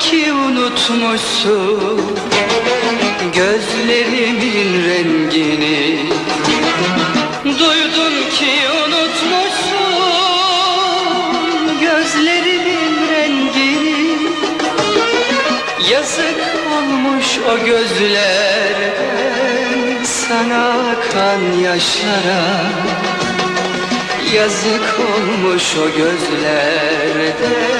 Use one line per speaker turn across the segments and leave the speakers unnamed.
ki unutmuşsun Gözlerimin rengini. Duydun ki unutmuşsun Gözlerimin rengini. Yazık olmuş o gözlerden Sana akan yaşlara Yazık olmuş o gözlerden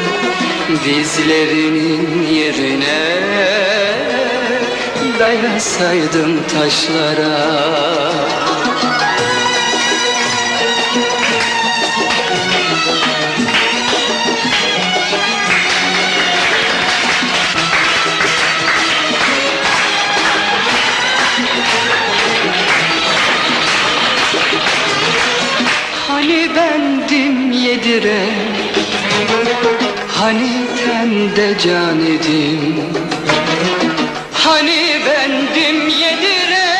Dizlerinin yerine Dayasaydım taşlara. Hani bendim yedire Hani tende can idim Hani bendim yedire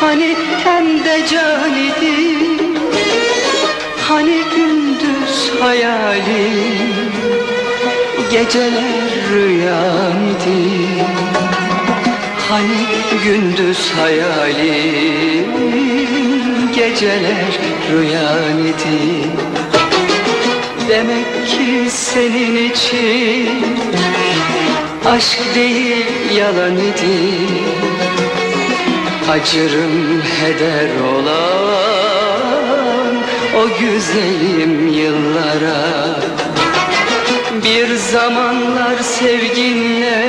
Hani tende can idim Hani gündüz hayalim Geceler rüyam idi Hani gündüz hayalim Geceler rüyan idi Demek ki senin için Aşk değil yalan idi Acırım heder olan O güzelim yıllara. Bir zamanlar sevginle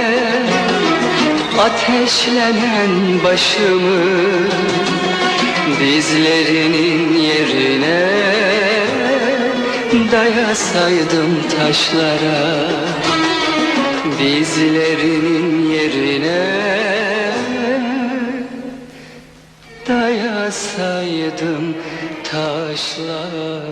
Ateşlenen başımı Dizlerinin yerine Dayasaydım taşlara Dizlerinin yerine Dayasaydım taşlara